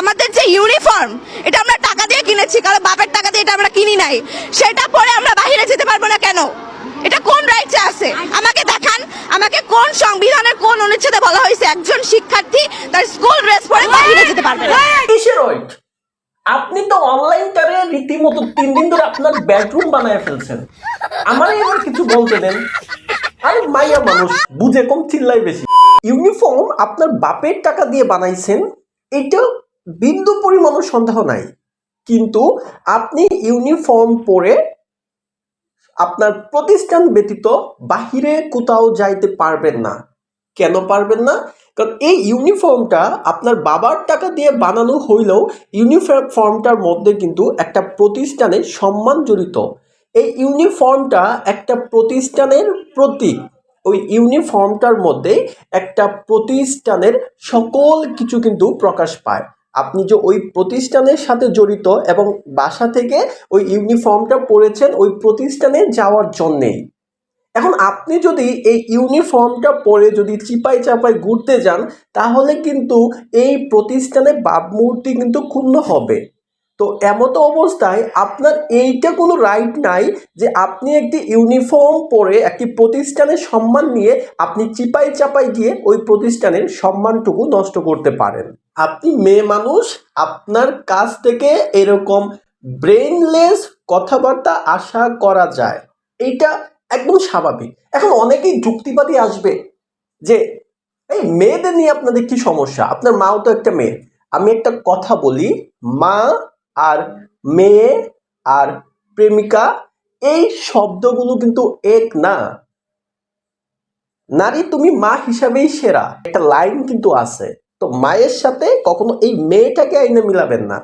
আমাদের যে ইউনিফর্ম, এটা আমরা টাকা দিয়ে কিনেছি, কারণ বাপের টাকা দিয়ে এটা আমরা কিনি নাই। সেটা পরে আমরা বাইরে যেতে পারব না কেন? এটা কোন রাইটসে আছে? আমাকে দেখান, আমাকে কোন সংবিধানের কোন অনুচ্ছেদে বলা হয়েছে একজন শিক্ষার্থী তার স্কুল ড্রেস পরে বাইরে যেতে পারবে না। কিসের ওয়েট আপনি তো অনলাইন টারে রীতিমতো তিন দিন ধরে আপনার বেডরুম বানায় ফেলছেন। আমার এবার কিছু বলতে দেন। আরে মাইয়া মানুষ, বুঝে কম চিল্লাই বেশি। ইউনিফর্ম আপনার বাপের টাকা দিয়ে বানাইছেন, এটা বিন্দু পরিমাণও সন্দেহ নাই। কিন্তু আপনি ইউনিফর্ম পরে আপনার প্রতিষ্ঠান ব্যতীত বাহিরে কোথাও যাইতে পারবেন না। কেন পারবেন না? কারণ এই ইউনিফর্মটা আপনার বাবার টাকা দিয়ে বানানো হইলেও ইউনিফর্মটার মধ্যে কিন্তু একটা প্রতিষ্ঠানের সম্মান জড়িত। এই ইউনিফর্মটা একটা প্রতিষ্ঠানের প্রতীক। ওই ইউনিফর্মটার মধ্যে একটা প্রতিষ্ঠানের সকল কিছু কিন্তু প্রকাশ পায়। আপনি যে ওই প্রতিষ্ঠানের সাথে জড়িত এবং বাসা থেকে ওই ইউনিফর্মটা পরেছেন, ওই প্রতিষ্ঠানে যাওয়ার জন্যেই এখন আপনি যদি এই ইউনিফর্মটা পরে যদি চিপাই চাপাই ঘুরতে যান, তাহলে কিন্তু এই প্রতিষ্ঠানে ভাবমূর্তি কিন্তু ক্ষুণ্ণ হবে। তো এমতো অবস্থায় আপনার এইটা কোনো রাইট নাই যে আপনি একটি ইউনিফর্ম পরে একটি প্রতিষ্ঠানের সম্মান নিয়ে আপনি চিপাই চাপাই গিয়ে ওই প্রতিষ্ঠানের সম্মানটুকু নষ্ট করতে পারেন। আপনি মেয়ে মানুষ, আপনার কাছ থেকে এরকম ব্রেনলেস কথাবার্তা আশা করা যায়। এইটা একদম স্বাভাবিক। এখন অনেকেই যুক্তিবাদী আসবে যে, এই মেয়েদের নিয়ে আপনাদের কি সমস্যা? আপনার মাও তো একটা মেয়ে। আমি একটা কথা বলি, মা আর মেয়ে আর প্রেমিকা, এই শব্দগুলো কিন্তু এক না। নারী তুমি মা হিসাবেই সেরা। একটা লাইন কিন্তু আছে। তো মায়ের সাথে কখনো এই মেয়েটাকে আইনে মিলাবেন না।